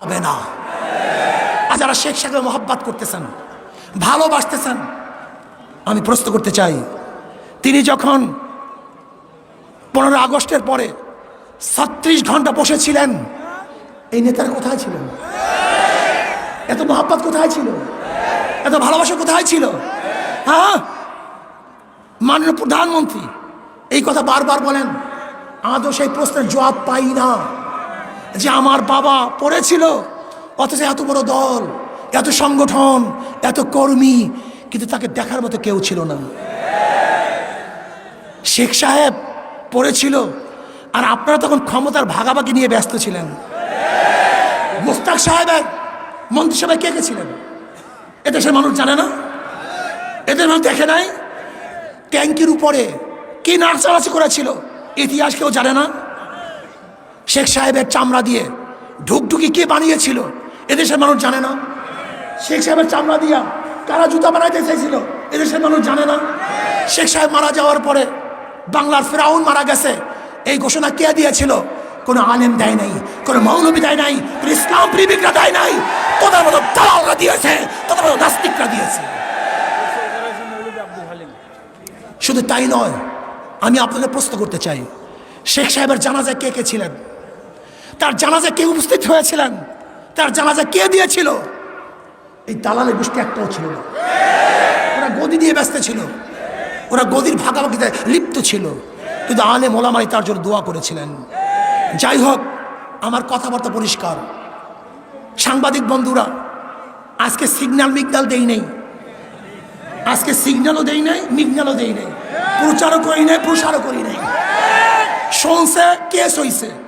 হবে না। আর যারা শেখ সাহেবের মহব্বত করতেছেন, ভালোবাসতেছেন, আমি প্রশ্ন করতে চাই, তিনি যখন পনেরো আগস্টের পরে ছত্রিশ ঘণ্টা বসেছিলেন, এই নেতারা কোথায় ছিলেন? এত মহাব্বত কোথায় ছিল? এত ভালোবাসা কোথায় ছিল? হ্যাঁ? মাননীয় প্রধানমন্ত্রী এই কথা বারবার বলেন, আদৌ সেই প্রশ্নের জবাব পাই না। যে আমার বাবা পড়েছিল, অথচ এত বড় দল, এত সংগঠন, এত কর্মী, কিন্তু তাকে দেখার মতো কেউ ছিল না। শেখ সাহেব পড়েছিল, আর আপনারা তখন ক্ষমতার ভাগাভাগি নিয়ে ব্যস্ত ছিলেন। মুস্তাক সাহেবের মন্ত্রিসভায় কে কে ছিলেন? এদেশের মানুষ জানে না? এদের মানুষ দেখে নাই? ট্যাঙ্কির উপরে কি নাচানাচি করেছিল? ইতিহাস কেউ জানে না? শেখ সাহেবের চামড়া দিয়ে ঢুকঢুকি কে বানিয়েছিল? এদেশের মানুষ জানে না। শেখ সাহেবের চামড়া দিয়া কারা জুতা বানাইতে চাইছিল? এদেশের মানুষ জানে না। শেখ সাহেব মারা যাওয়ার পরে বাংলার ফেরাউন মারা গেছে। এই ঘোষণা কে দিয়েছিল? কোনো আলেম দেয় নাই, কোনো মৌলবী দেয় নাই, কোনো ইসলাম প্রেমিকরা দেয় নাই। তোদের মতো দালালরা দিয়েছে, তোদের মতো নাস্তিকরা দিয়েছে। শুধু তাই নয়, আমি আপনাদের প্রশ্ন করতে চাই। শেখ সাহেবের জানাজায় কে কে ছিলেন? তার জানাজায় কে উপস্থিত হয়েছিলেন? তার জানাজা কে দিয়েছিল? এই দালালের গোষ্ঠী একটাও ছিল না। ওরা গদি দিয়ে ব্যস্ত ছিল। ওরা গদির ভাগাভাগিতে লিপ্ত ছিল। কিন্তু আলে মোলামাই তার জন্য দোয়া করেছিলেন। যাই হোক, আমার কথাবার্তা পরিষ্কার। সাংবাদিক বন্ধুরা, আজকে সিগন্যাল মিগনাল দেই নেই। আজকে সিগন্যালও দেই নাই মিগনালও দেই নাই। প্রচারও করি নাই, প্রসারও করি নাই। শুনছে কেস হইছে।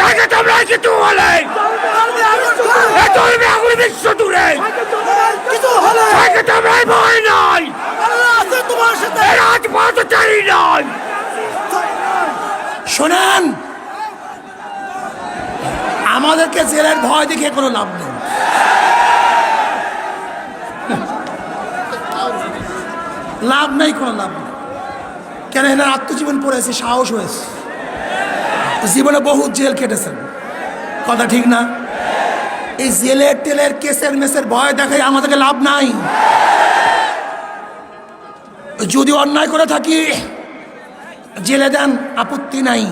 সেকে তোমরা চাই নয় শোনেন, আমাদেরকে জেলের ভয় দেখে কোনো লাভ নেই। লাভ নেই, কোনো লাভ নেই। কেন এনার আত্মজীবন পড়েছে সাহস হয়েছে। জীবনে বহু জেল কেটেছেন। কথা ঠিক না? এই জেলের টেলের কেসের মেসের ভয় দেখাই আমাদেরকে লাভ নাই। যদি অন্যায় করে থাকি, জেলে দেন আপত্তি নাই।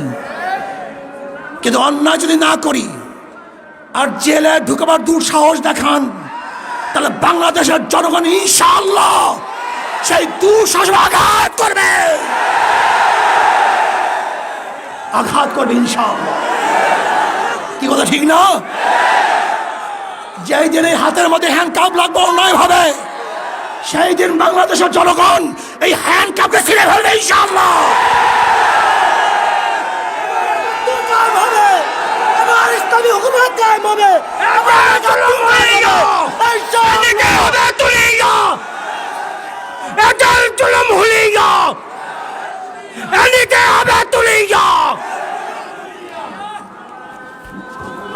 কিন্তু অন্যায় যদি না করি, আর জেলে ঢুকাবার দুঃসাহস দেখান, তাহলে বাংলাদেশের জনগণ ইনশাআল্লাহ সেই দুঃসাহস আঘাত করবে। আঘাত করবে ইনশাআল্লাহ। কি কথা ঠিক না? যেই দিন এই হাতের মধ্যে হ্যান্ড কাপ লাগবে অন্যায় ভাবে সেই দিন বাংলাদেশের জনগণ এই হ্যান্ড কাপকে ছিঁড়ে ফেলবে ইনশাআল্লাহ। ইসলামী হুকুমত কায়েম হবে।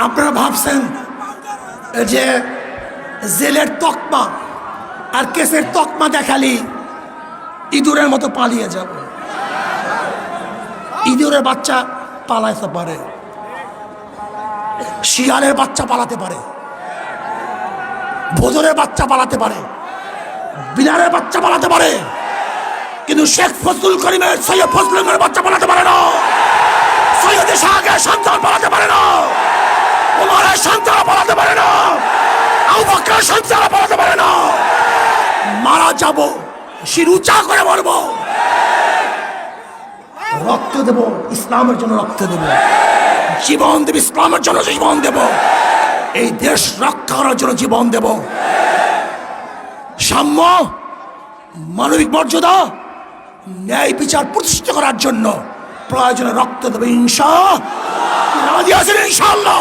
আপনারা ভাবছেন যে জেলের তকমা আর কেসের তকমা দেখালি, ইঁদুরের মতো পালিয়ে যাব। ইঁদুরের বাচ্চা পালাইতে পারে, শিয়ালের বাচ্চা পালাতে পারে ভোজনের বাচ্চা পালাতে পারে বিড়ালের বাচ্চা পালাতে পারে, কিন্তু শেখ ফজলুল করিমের, সৈয়দ ফজলুল করিমের বাচ্চা পালাতে পারে না। সৈয়দ শাহের সন্তান পালাতে পারে না। ওমরের সন্তান পালাতে পারে না। আবু বকরের সন্তান পালাতে পারে না। মারা যাব, শির উঁচা করে মরবো। রক্ত দেব, ইসলামের জন্য রক্ত দেব। জীবন দেব, ইসলামের জন্য জীবন দেব। এই দেশ রক্ষা করার জন্য জীবন দেব। সাম্য, মানবিক মর্যাদা, ন্যায় বিচার প্রতিষ্ঠা করার জন্য প্রয়োজনে রক্ত দেবে ইনশা রাজি আছেন ইনশাল্লাহ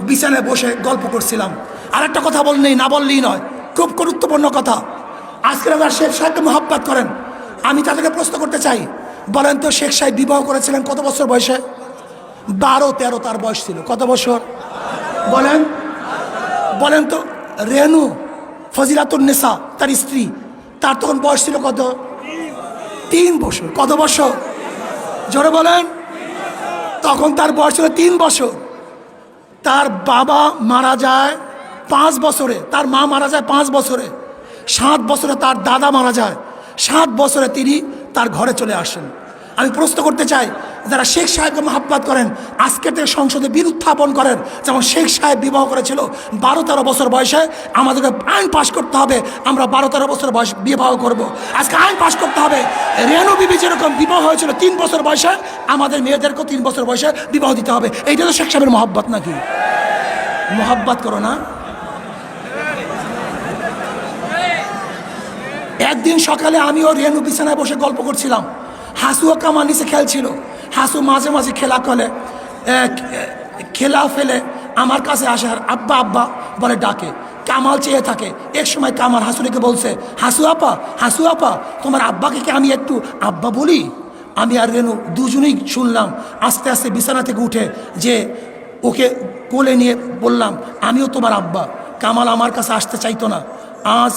বিছানায় বসে গল্প করছিলাম। আর একটা কথা বললেই না বললেই নয়। খুব গুরুত্বপূর্ণ কথা। আজকে আমরা শেখ সাহেবকে মোহাব্বত করেন। আমি তাদেরকে প্রশ্ন করতে চাই। বলেন তো শেখ সাহেব বিবাহ করেছিলেন কত বছর বয়সে? বারো, তেরো তার বয়স ছিল। কত বছর? বলেন। বলেন তো, রেনু ফজিলাতুন নেসা, তার স্ত্রী, তার তখন বয়স ছিল কত? তিন বছর। কত বছর? জোরে বলেন। তখন তার বয়স ছিল তিন বছর। তার বাবা মারা যায় পাঁচ বছরে, তার মা মারা যায় পাঁচ বছরে, সাত বছরে তার দাদা মারা যায়, সাত বছরে তিনি তার ঘরে চলে আসেন। আমি প্রশ্ন করতে চাই যারা শেখ সাহেবকে মহাব্বাত করেন, আজকে থেকে সংসদে বিল উত্থাপন করেন, যেমন শেখ সাহেব বিবাহ করেছিল বারো তেরো বছর বয়সে, আমাদেরকে আইন পাশ করতে হবে, আমরা বারো তেরো বছর বয়স বিবাহ করব। আজকে আইন পাশ করতে হবে। রেনু বিবি যেরকম বিবাহ হয়েছিল তিন বছর বয়সে, আমাদের মেয়েদেরকেও তিন বছর বয়সে বিবাহ দিতে হবে। এইটা তো শেখ সাহেবের মহাব্বত নাকি? মহাব্বত করো না। একদিন সকালে আমিও রেনু বিছানায় বসে গল্প করছিলাম। হাসুও কামার নিচে খেলছিল। হাসু মাঝে মাঝে খেলা করে খেলা ফেলে, আমার কাছে আসে আর আব্বা আব্বা বলে ডাকে, কামাল চেয়ে থাকে। এক সময় কামাল হাসুরিকে বলছে, হাসু আপা হাসু আপা, তোমার আব্বাকে কি আমি একটু আব্বা বলি? আমি আর রেনু দুজনেই শুনলাম, আস্তে আস্তে বিছানা থেকে উঠে যে ওকে কোলে নিয়ে বললাম, আমিও তোমার আব্বা। কামাল আমার কাছে আসতে চাইতো না। আজ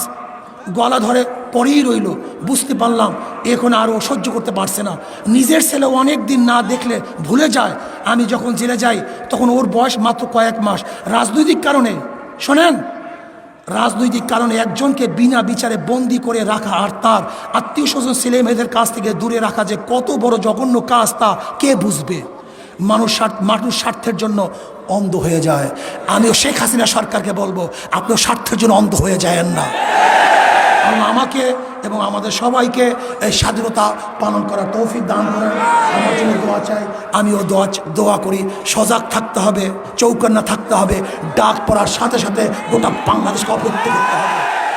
গলা ধরে পরেই রইল। বুঝতে পারলাম, এখন আর ও সহ্য করতে পারছে না। নিজের ছেলে অনেক দিন না দেখলে ভুলে যায়। আমি যখন জেলে যাই, তখন ওর বয়স মাত্র কয়েক মাস। রাজনৈতিক কারণে, শোনেন, রাজনৈতিক কারণে একজনকে বিনা বিচারে বন্দি করে রাখা আর তার আত্মীয় স্বজন ছেলে মেয়েদের কাছ থেকে দূরে রাখা যে কত বড় জঘন্য কাজ তা কে বুঝবে? মানুষ মানুষ স্বার্থের জন্য অন্ধ হয়ে যায়। আমিও শেখ হাসিনা সরকারকে বলব, আপনিও স্বার্থের জন্য অন্ধ হয়ে যায়েন না। আল্লাহ আমাকে এবং আমাদের সবাইকে এই স্বাধীনতা পালন করার তৌফিক দান করেন। আমার জন্য দোয়া চাই, আমিও দোয়া দোয়া করি। সজাগ থাকতে হবে, চৌকান্না থাকতে হবে। ডাক পড়ার সাথে সাথে গোটা বাংলাদেশকে অবরুদ্ধ করতে হবে।